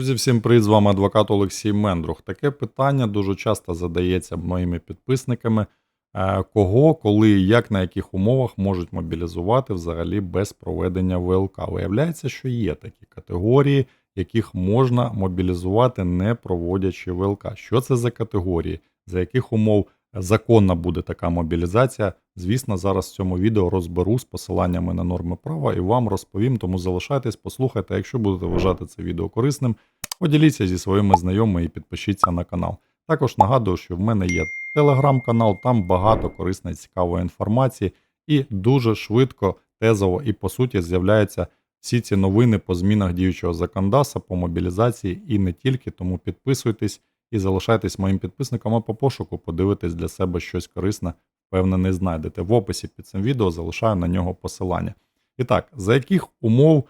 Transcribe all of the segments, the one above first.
Друзі, всім привіт, з вами адвокат Олексій Мендрух. Таке питання дуже часто задається моїми підписниками. Е, Кого, коли і як на яких умовах можуть мобілізувати взагалі без проведення ВЛК? Виявляється, що є такі категорії, яких можна мобілізувати, не проводячи ВЛК. Що це за категорії? За яких умов законна буде така мобілізація? Звісно, зараз в цьому відео розберу з посиланнями на норми права і вам розповім. Тому залишайтесь, послухайте. Якщо будете вважати це відео корисним, поділіться зі своїми знайомими і підпишіться на канал. Також нагадую, що в мене є телеграм-канал, там багато корисної цікавої інформації, і дуже швидко, тезово і по суті з'являються всі ці новини по змінах діючого законодавства, по мобілізації і не тільки. Тому підписуйтесь і залишайтесь моїм підписником, а по пошуку подивитесь для себе щось корисне, впевнений, знайдете. В описі під цим відео залишаю на нього посилання. І так, за яких умов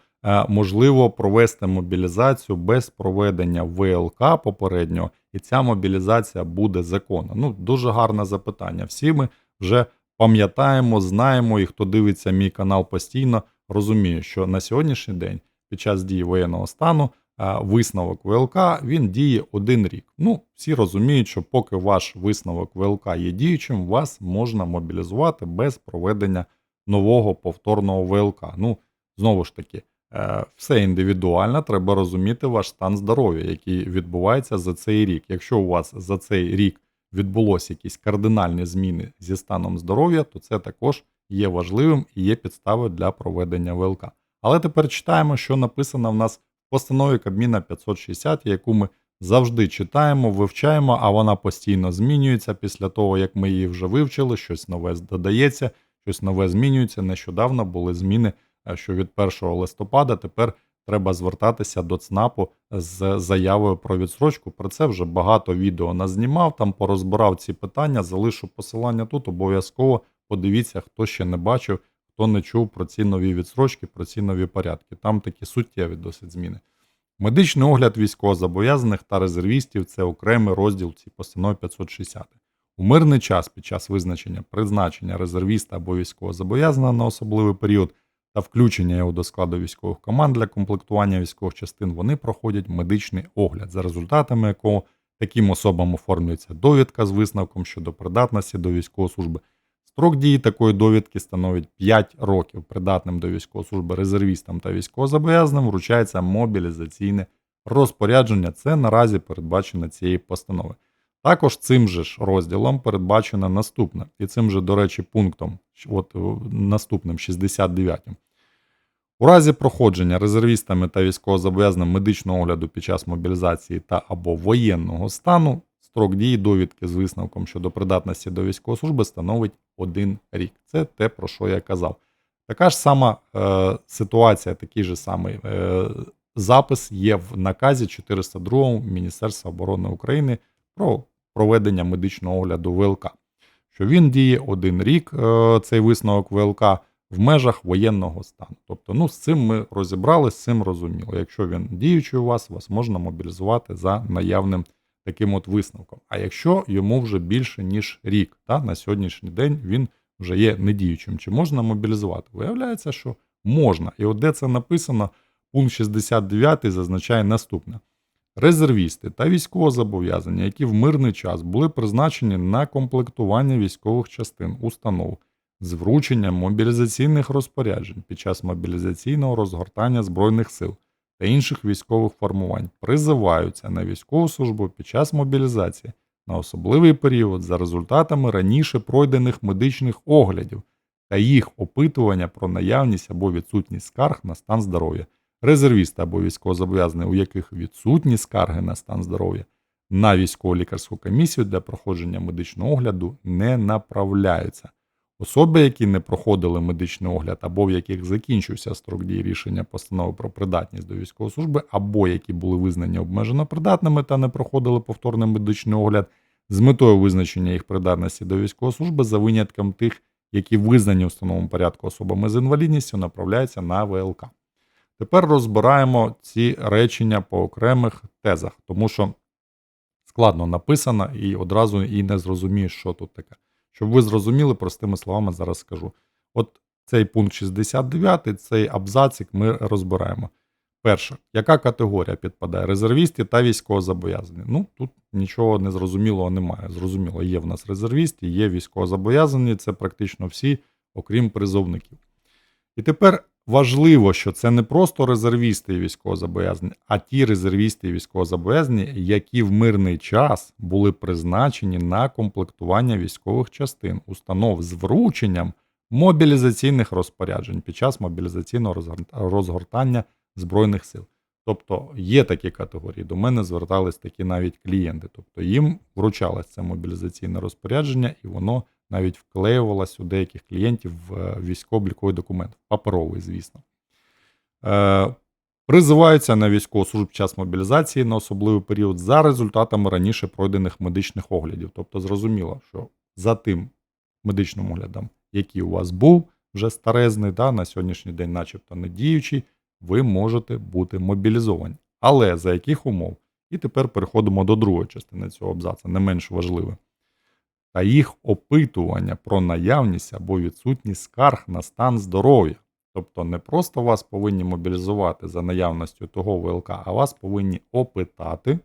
можливо провести мобілізацію без проведення ВЛК попереднього, і ця мобілізація буде законна? Ну, дуже гарне запитання. Всі ми вже пам'ятаємо, знаємо, і хто дивиться мій канал постійно, розуміє, що на сьогоднішній день, під час дії воєнного стану, е, висновок ВЛК він діє один рік. Ну, всі розуміють, що поки ваш висновок ВЛК є діючим, вас можна мобілізувати без проведення нового повторного ВЛК. Ну, знову ж таки, е, все індивідуально, треба розуміти ваш стан здоров'я, який відбувається за цей рік. Якщо у вас за цей рік відбулося якісь кардинальні зміни зі станом здоров'я, то це також є важливим і є підставою для проведення ВЛК. Але тепер читаємо, що написано в нас в постанові Кабміна 560, яку ми завжди читаємо, вивчаємо, а вона постійно змінюється після того, як ми її вже вивчили, щось нове додається, щось нове змінюється. Нещодавно були зміни, е, що від 1 листопада тепер треба звертатися до ЦНАПу з заявою про відсрочку. Про це вже багато відео назнімав, там порозбирав ці питання, залишу посилання тут. Обов'язково подивіться, хто ще не бачив, хто не чув про ці нові відсрочки, про ці нові порядки. Там такі суттєві досить зміни. Медичний огляд військовозобов'язаних та резервістів це окремий розділ цій постанови 560. У мирний час під час визначення призначення резервіста або військовозобов'язаного на особливий період та включення його до складу військових команд для комплектування військових частин вони проходять медичний огляд, за результатами якого таким особам оформлюється довідка з висновком щодо придатності до військової служби. Строк дії такої довідки становить 5 років. Придатним до військової служби резервістам та військовозобов'язаним вручається мобілізаційне розпорядження. Це наразі передбачено цією постановою. Також цим же ж розділом передбачено наступне, і цим же, до речі, пунктом, от наступним 69. У разі проходження резервістами та військовозобов'язаним медичного огляду під час мобілізації та або воєнного стану строк дії довідки з висновком щодо придатності до військової служби становить один рік. Це те, про що я казав. Така ж сама е, ситуація, такий же самий е, запис є в наказі 402 Міністерства оборони України про проведення медичного огляду ВЛК. Що він діє один рік, е, цей висновок ВЛК в межах воєнного стану. Тобто, ну, з цим ми розібрали, з цим розуміло. Якщо він діючий у вас, вас можна мобілізувати за наявним таким от висновком. А якщо йому вже більше, ніж рік, та, на сьогоднішній день він вже є недіючим, чи можна мобілізувати? Виявляється, що можна. І от де це написано, пункт 69 зазначає наступне. Резервісти та військовозобов'язані, які в мирний час були призначені на комплектування військових частин установ з врученням мобілізаційних розпоряджень під час мобілізаційного розгортання Збройних сил та інших військових формувань призиваються на військову службу під час мобілізації на особливий період за результатами раніше пройдених медичних оглядів та їх опитування про наявність або відсутність скарг на стан здоров'я. Резервісти або військовозобов'язані, у яких відсутні скарги на стан здоров'я, на військово-лікарську комісію для проходження медичного огляду не направляються. Особи, які не проходили медичний огляд, або в яких закінчився строк дії рішення постанови про придатність до військової служби, або які були визнані обмежено придатними та не проходили повторний медичний огляд з метою визначення їх придатності до військової служби за винятком тих, які визнані в встановленому порядку особами з інвалідністю, направляються на ВЛК. Тепер розбираємо ці речення по окремих тезах, тому що складно написано і одразу і не зрозумієш, що тут таке. Щоб ви зрозуміли, простими словами зараз скажу. От цей пункт 69, цей абзацик ми розбираємо. Перше, яка категорія підпадає? Резервісти та військовозобов'язані. Ну, тут нічого незрозумілого немає. Зрозуміло, є в нас резервісти, є військовозобов'язані, це практично всі, окрім призовників. І тепер важливо, що це не просто резервісти і військовозобов'язані, а ті резервісти і військовозобов'язані, які в мирний час були призначені на комплектування військових частин, установ з врученням мобілізаційних розпоряджень під час мобілізаційного розгор- розгортання Збройних сил. Тобто є такі категорії. До мене звертались такі навіть клієнти. Тобто їм вручалось це мобілізаційне розпорядження, і воно навіть вклеювалось у деяких клієнтів в е, військово-обліковий документ, паперовий, звісно. Е, призиваються на під час мобілізації на особливий період за результатами раніше пройдених медичних оглядів. Тобто, зрозуміло, що за тим медичним оглядом, який у вас був, вже старезний, да, на сьогоднішній день, начебто не діючий, ви можете бути мобілізовані. Але за яких умов? І тепер переходимо до другої частини цього абзаца, не менш важливе. Та їх опитування про наявність або відсутність скарг на стан здоров'я. Тобто не просто вас повинні мобілізувати за наявністю того ВЛК, а вас повинні опитати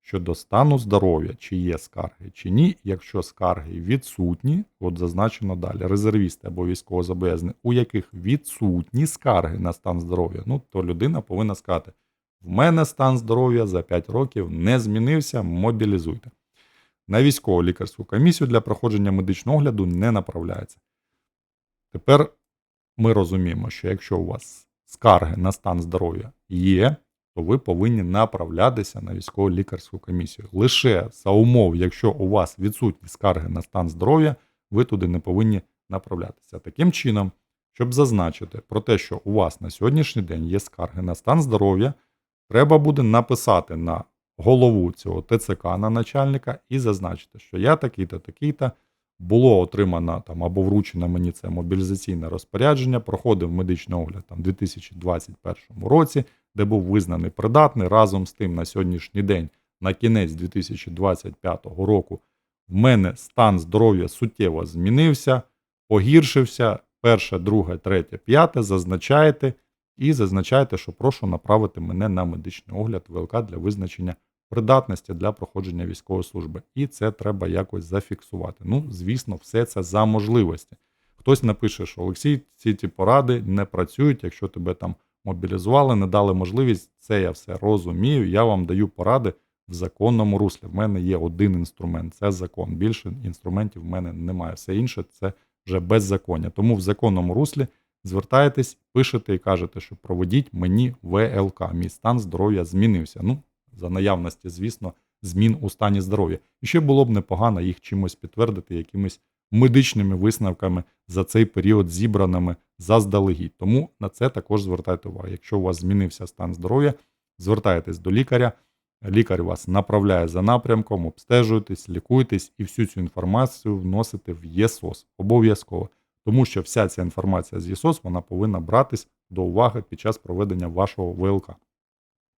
щодо стану здоров'я, чи є скарги, чи ні. Якщо скарги відсутні, от зазначено далі, резервісти або військовозобов'язані, у яких відсутні скарги на стан здоров'я, ну то людина повинна сказати: в мене стан здоров'я за 5 років не змінився, мобілізуйте. На військово лікарську комісію для проходження медичного огляду не направляється. Тепер ми розуміємо, що якщо у вас скарги на стан здоров'я є, то ви повинні направлятися на військово лікарську комісію. Лише за умов, якщо у вас відсутні скарги на стан здоров'я, ви туди не повинні направлятися. Таким чином, щоб зазначити про те, що у вас на сьогоднішній день є скарги на стан здоров'я, треба буде написати на голову цього ТЦК на начальника і зазначити, що я такий-то, такий-то, було отримано там або вручено мені це мобілізаційне розпорядження, проходив медичний огляд там, у 2021 році, де був визнаний придатний. Разом з тим, на сьогоднішній день, на кінець 2025 року, в мене стан здоров'я суттєво змінився, погіршився. Перше, друге, третє, п'яте, зазначаєте і зазначаєте, що прошу направити мене на медичний огляд ВЛК для визначення придатності для проходження військової служби. І це треба якось зафіксувати. Ну, звісно, все це за можливості. Хтось напише, що Олексій, ці ті поради не працюють, якщо тебе там мобілізували, не дали можливість. Це я все розумію. Я вам даю поради в законному руслі. В мене є один інструмент це закон. Більше інструментів в мене немає. Все інше це вже беззаконня. Тому в законному руслі звертаєтесь, пишете і кажете, що проведіть мені ВЛК. Мій стан здоров'я змінився. Ну, за наявності, звісно, змін у стані здоров'я. І ще було б непогано їх чимось підтвердити, якимись медичними висновками за цей період зібраними заздалегідь. Тому на це також звертайте увагу. Якщо у вас змінився стан здоров'я, звертайтесь до лікаря. Лікар вас направляє за напрямком, обстежуєтесь, лікуєтесь і всю цю інформацію вносите в ЄСОС обов'язково. Тому що вся ця інформація з ЄСОС вона повинна братись до уваги під час проведення вашого ВЛК.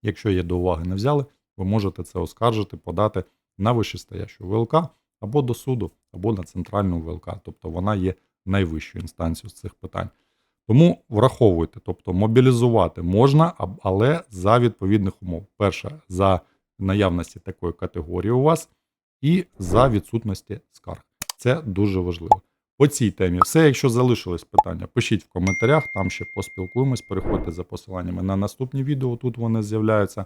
Якщо її до уваги не взяли, ви можете це оскаржити, подати на вищестоящу ВЛК або до суду, або на центральну ВЛК. Тобто вона є найвищою інстанцією з цих питань. Тому враховуйте, тобто мобілізувати можна, але за відповідних умов. Перше, за наявності такої категорії у вас, і за відсутності скарг. Це дуже важливо. По цій темі все. Якщо залишились питання, пишіть в коментарях, там ще поспілкуємось. Переходьте за посиланнями на наступні відео. Тут вони з'являються.